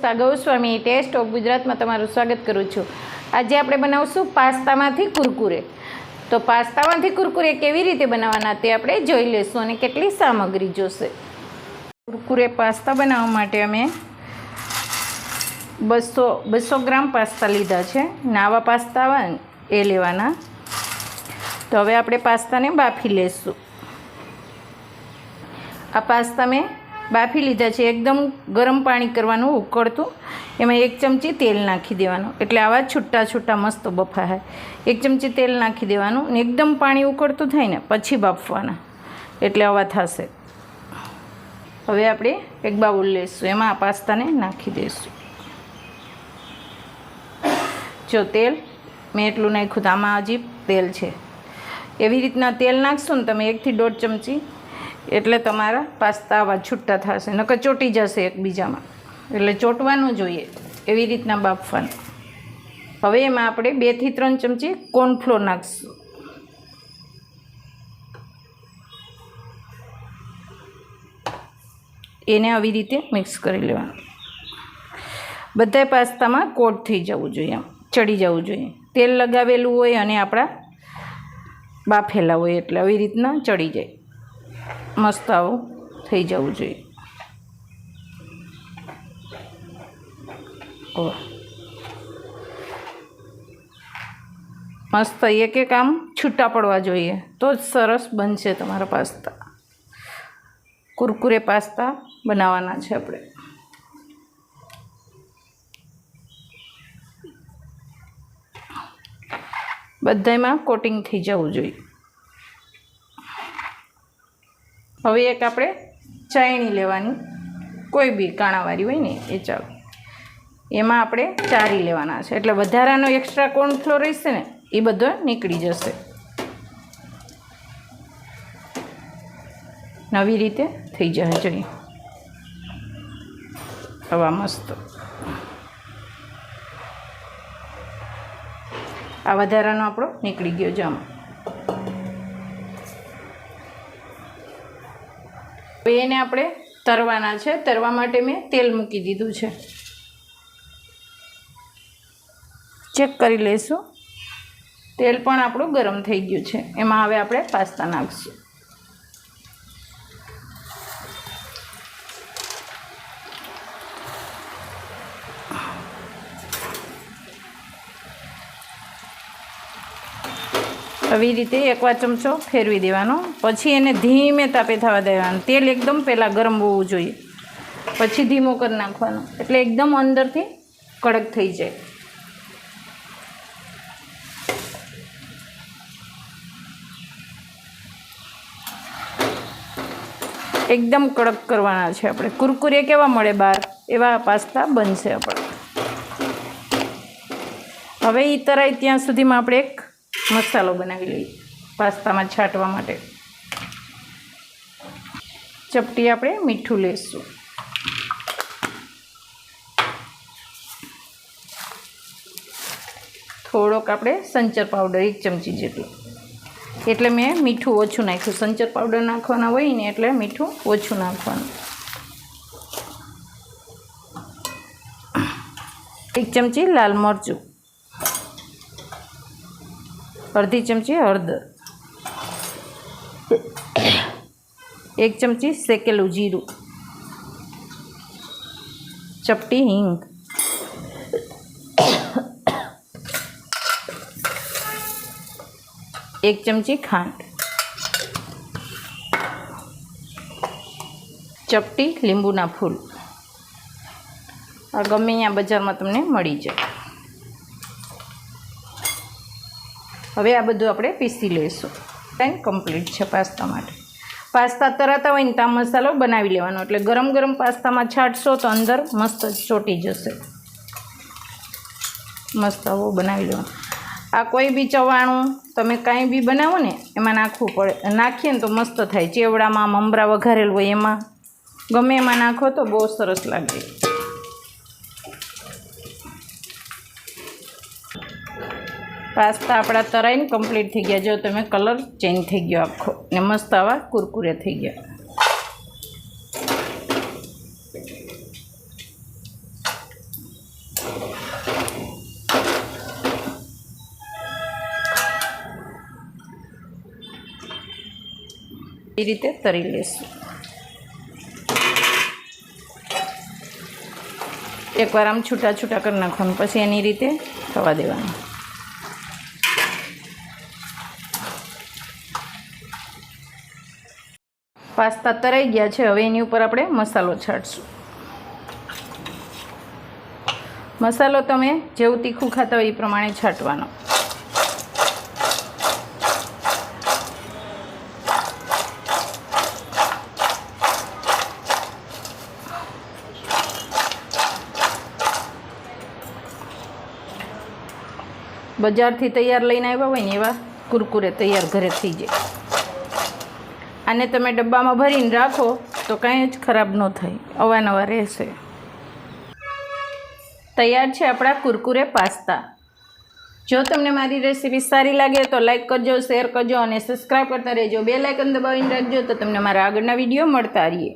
સ્વા Goswami test of ગુજરાતમાં તમારું સ્વાગત કરું છું. આજે આપણે બનાવશું પાસ્તામાંથી કુરકુરે. તો પાસ્તામાંથી કુરકુરે કેવી રીતે બનાવવાના તે આપણે જોઈ લઈશું અને કેટલી સામગ્રી જોશે. કુરકુરે પાસ્તા બનાવવા માટે અમે બસો બસો ગ્રામ પાસ્તા લીધા છે. નાવા પાસ્તા એ લેવાના. તો હવે આપણે પાસ્તાને બાફી લઈશું આ પાસ્તા મેં બાફી લીધા છે. એકદમ ગરમ પાણી કરવાનું ઉકળતું. એમાં એક ચમચી તેલ નાખી દેવાનું. એટલે આવા છૂટા છૂટા મસ્ત બફાય એક ચમચી તેલ નાખી દેવાનું ને એકદમ પાણી ઉકળતું થાય ને પછી બાફવાના. એટલે આવા થશે. હવે આપણે એક બાઉલ લઈશું એમાં આ પાસ્તાને નાખી દઈશું જો તેલ મેં એટલું નાખ્યું તો આમાં હજી તેલ છે. એવી રીતના તેલ નાખશો ને તમે એકથી દોઢ ચમચી એટલે તમારા પાસ્તા આવા છૂટા થશે, નકર ચોટી જશે એકબીજામાં. એટલે ચોંટવાનું જોઈએ, એવી રીતના બાફવાનું. હવે એમાં આપણે બેથી ત્રણ ચમચી કોર્નફ્લોર નાખશું. એને આવી રીતે મિક્સ કરી લેવાનું. બધા પાસ્તામાં કોટ થઈ જવું જોઈએ આમ ચડી જવું જોઈએ. તેલ લગાવેલું હોય અને આપણા બાફેલા હોય એટલે આવી રીતના ચડી જાય. મસ્ત થઈ જવું જોઈએ. ઓહ. મસ્ત એક એક આમ છૂટા પડવા જોઈએ. તો જ સરસ બનશે તમારા પાસ્તા. કુરકુરે પાસ્તા બનાવવાના છે આપણે. બધામાં કોટિંગ થઈ જવું જોઈએ. હવે એક આપણે ચાયણી લેવાની. કોઈ બી કાણાવાળી હોય ને, એ ચાલો. એમાં આપણે ચારી લેવાના છે. એટલે વધારાનો એક્સ્ટ્રા કોર્નફ્લોર રહેશે ને, એ બધો નીકળી જશે. નવી રીતે થઈ જશે, જોઈએ. હવા મસ્ત. આ વધારાનો આપણો નીકળી ગયો જમ હવે એને આપણે તરવાના છે. તરવા માટે મેં તેલ મૂકી દીધું છે. ચેક કરી લઈશું. તેલ પણ આપણું ગરમ થઈ ગયું છે. એમાં હવે આપણે પાસ્તા નાખીશું. આવી રીતે એકવાર ચમચો ફેરવી દેવાનો. પછી એને ધીમે તાપે થવા દેવાનું. તેલ એકદમ પહેલાં ગરમ હોવું જોઈએ. પછી ધીમો કરી નાખવાનો. એટલે એકદમ અંદરથી કડક થઈ જાય. એકદમ કડક કરવાના છે આપણે. કુરકુરે કેવા મળે બહાર? એવા પાસ્તા બનશે આપણે. હવે એ તરાય ત્યાં સુધીમાં આપણે એક મસાલો બનાવી લઈએ પાસ્તામાં છાંટવા માટે. ચપટી આપણે મીઠું લેશું. થોડોક આપણે સંચર પાવડર, એક ચમચી જેટલું. એટલે મેં મીઠું ઓછું નાખ્યું. સંચર પાવડર નાખવાના હોય ને એટલે મીઠું ઓછું નાખવાનું. એક ચમચી લાલ મરચું. અડધી ચમચી હળદર એક ચમચી શેકેલું જીરું. ચપટી હિંગ. એક ચમચી ખાંડ. ચપટી લીંબુના ફૂલ. આ ગમે અહીંયા બજારમાં તમને મળી જાય. હવે આ બધું આપણે પીસી લઈશું. ટાઈમ કમ્પ્લીટ છે પાસ્તા માટે. પાસ્તા તરાતા હોય ને ત્યાં મસાલો બનાવી લેવાનો. એટલે ગરમ ગરમ પાસ્તામાં છાંટશો તો અંદર મસ્ત ચોટી જશે. મસ્ત આવો બનાવી લેવાનો. આ કોઈ બી ચવાણું તમે કાંઈ બી બનાવો ને, એમાં નાખવું પડે. નાખીએ ને તો મસ્ત થાય. ચેવડામાં, મમરા વઘારેલું હોય એમાં. ગમે એમાં નાખો તો બહુ સરસ લાગે. પાસ્તા આપણા તરાઈને કમ્પ્લીટ થઈ ગયા. જો તમે કલર ચેન્જ થઈ ગયો આખો. ને મસ્ત આવા કુરકુરે થઈ ગયા. એ રીતે તરી લેશું. એકવાર આમ છૂટા છૂટા કરી નાખવાનું. પછી એની રીતે થવા દેવાનું. પાસ્તા તરાઈ ગયા છે. હવે એની ઉપર આપણે મસાલો છાંટશું. મસાલો તમે જેવું તીખું ખાતા હોય એ પ્રમાણે છાંટવાનો. બજારથી તૈયાર લઈને આવ્યા હોય ને એવા કુરકુરે તૈયાર ઘરે થઈ જાય. આને તમે ડબ્બામાં ભરીને રાખો તો કાંઈ જ ખરાબ ન થાય. અવાનવાર રહેશે. તૈયાર છે આપણા કુરકુરે પાસ્તા. જો તમને મારી રેસીપી સારી લાગે તો લાઇક કરજો, શેર કરજો અને સબસ્ક્રાઈબ કરતા રહેજો. બે લાઇકન દબાવીને રાખજો તો તમને મારા આગળના વીડિયો મળતા રહીએ.